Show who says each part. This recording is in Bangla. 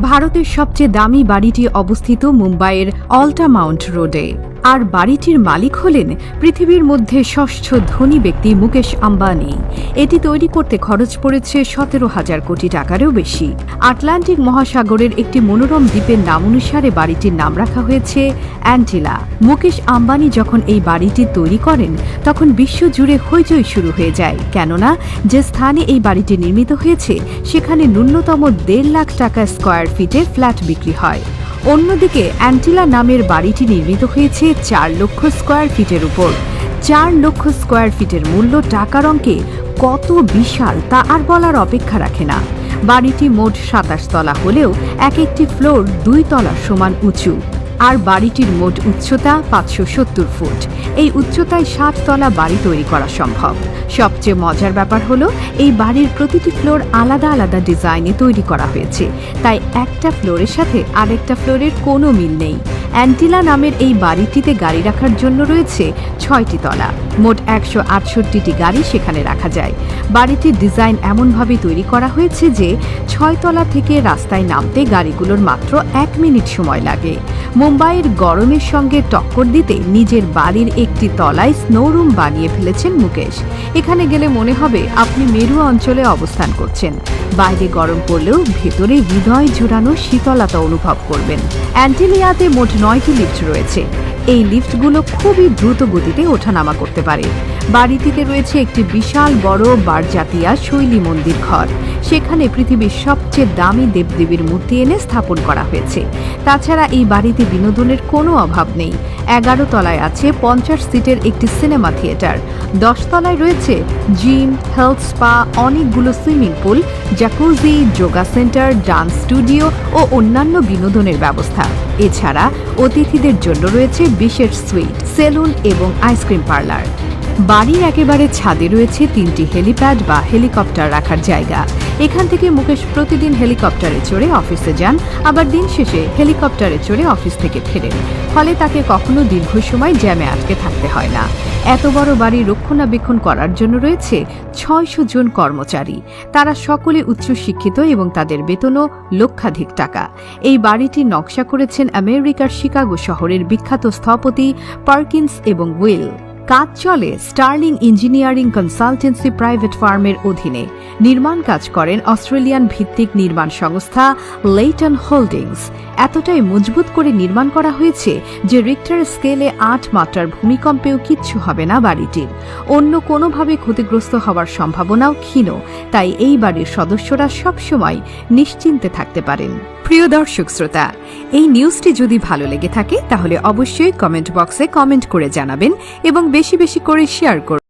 Speaker 1: ভারতের সবচেয়ে দামি বাড়িটি অবস্থিত মুম্বাইয়ের অল্টা মাউন্ট রোডে। আর বাড়িটির মালিক হলেন পৃথিবীর মধ্যে ষষ্ঠ ধনী ব্যক্তি মুকেশ আম্বানি। এটি তৈরি করতে খরচ পড়েছে সতেরো হাজার কোটি টাকারও বেশি। আটলান্টিক মহাসাগরের একটি মনোরম দ্বীপের নাম অনুসারে বাড়িটির নাম রাখা হয়েছে অ্যান্টিলা। মুকেশ আম্বানি যখন এই বাড়িটি তৈরি করেন, তখন বিশ্বজুড়ে হইচই শুরু হয়ে যায়। কেননা, যে স্থানে এই বাড়িটি নির্মিত হয়েছে, সেখানে ন্যূনতম দেড় লাখ টাকা স্কোয়ার ফিটে ফ্ল্যাট বিক্রি হয়। অন্যদিকে অ্যান্টিলা নামের বাড়িটি নির্মিত হয়েছে চার লক্ষ স্কোয়ার ফিটের উপর। চার লক্ষ স্কোয়ার ফিটের মূল্য টাকার অঙ্কে কত বিশাল তা আর বলার অপেক্ষা রাখে না। বাড়িটি মোট সাতাশ তলা হলেও এক একটি ফ্লোর দুই তলার সমান উঁচু। আর বাড়িটির মোট উচ্চতা পাঁচশো সত্তর ফুট। এই উচ্চতায় সাত তলা বাড়ি তৈরি করা সম্ভব। সবচেয়ে মজার ব্যাপার হলো, এই বাড়ির প্রতিটি ফ্লোর আলাদা আলাদা ডিজাইনে তৈরি করা হয়েছে। তাই একটা ফ্লোরের সাথে আরেকটা ফ্লোরের কোনো মিল নেই। অ্যান্টিলা নামের এই বাড়িটিতে গাড়ি রাখার জন্য রয়েছে ছয়টি তলা। মোট একশো আটষট্টিটি গাড়ি সেখানে রাখা যায়। বাড়িটির ডিজাইন এমনভাবে তৈরি করা হয়েছে যে ছয় তলা থেকে রাস্তায় নামতে গাড়িগুলোর মাত্র এক মিনিট সময় লাগে। মুম্বাইয়ের গরমের সঙ্গে টক্কর দিতে নিজের বাড়ির একটি তলায় স্নো রুম বানিয়ে ফেলেছেন মুকেশ। এখানে গেলে মনে হবে আপনি মেরু অঞ্চলে অবস্থান করছেন। বাইরে গরম পড়লেও ভেতরে হৃদয় জুড়ানো শীতলতা অনুভব করবেন। অ্যান্টিলিয়াতে মোট নয়টি লিফট রয়েছে। এই লিফটগুলো খুবই দ্রুত গতিতে ওঠানামা করতে পারে। বাড়িটিতে রয়েছে একটি বিশাল বড় বারজাতিয়া শৈলী মন্দির ঘর। সেখানে পৃথিবীর সবচেয়ে দামি দেবদেবীর মূর্তি এনে স্থাপন করা হয়েছে। তাছাড়া এই বাড়িতে বিনোদনের কোনো অভাব নেই। এগারো তলায় আছে পঞ্চাশ সিটের একটি সিনেমা থিয়েটার। দশ তলায় রয়েছে জিম, হেলথ স্পা, অনেকগুলো swimming pool jacuzzi yoga centre, dance studio ও অন্যান্য বিনোদনের ব্যবস্থা। এছাড়া অতিথিদের জন্য রয়েছে বিশেষ সুইট সেলুন এবং আইসক্রিম পার্লার। বাড়ির একেবারে ছাদে রয়েছে তিনটি হেলিপ্যাড বা হেলিকপ্টার রাখার জায়গা। এখান থেকে মুকেশ প্রতিদিন হেলিকপ্টারে চড়ে অফিসে যান, আবার দিন শেষে হেলিকপ্টারে চড়ে অফিস থেকে ফেরেন। ফলে তাকে কখনো দীর্ঘ সময় জ্যামে আটকে থাকতে হয় না। এত বড় বাড়ি রক্ষণাবেক্ষণ করার জন্য রয়েছে ছয়শো জন কর্মচারী। তারা সকলে উচ্চশিক্ষিত এবং তাদের বেতনও লক্ষাধিক টাকা। এই বাড়িটি নকশা করেছেন আমেরিকার শিকাগো শহরের বিখ্যাত স্থপতি পার্কিন্স এবং উইল। কাজ চলে স্টার্লিং ইঞ্জিনিয়ারিং কনসালটেন্সি প্রাইভেট ফার্মের অধীনে। নির্মাণ কাজ করেন অস্ট্রেলিয়ান ভিত্তিক নির্মাণ সংস্থা লেইটন হোল্ডিংস। এতটাই মজবুত করে নির্মাণ করা হয়েছে যে রিক্টার স্কেলে আট মাত্রার ভূমিকম্পেও কিচ্ছু হবে না বাড়িটির। অন্য কোনোভাবে ক্ষতিগ্রস্ত হওয়ার সম্ভাবনাও ক্ষীণ, তাই এই বাড়ির সদস্যরা সবসময় নিশ্চিন্তে থাকতে পারেন। প্রিয় দর্শক শ্রোতা, এই নিউজটি যদি ভালো লেগে থাকে, তাহলে অবশ্যই কমেন্ট বক্সে কমেন্ট করে জানাবেন এবং বেশি বেশি করে শেয়ার করুন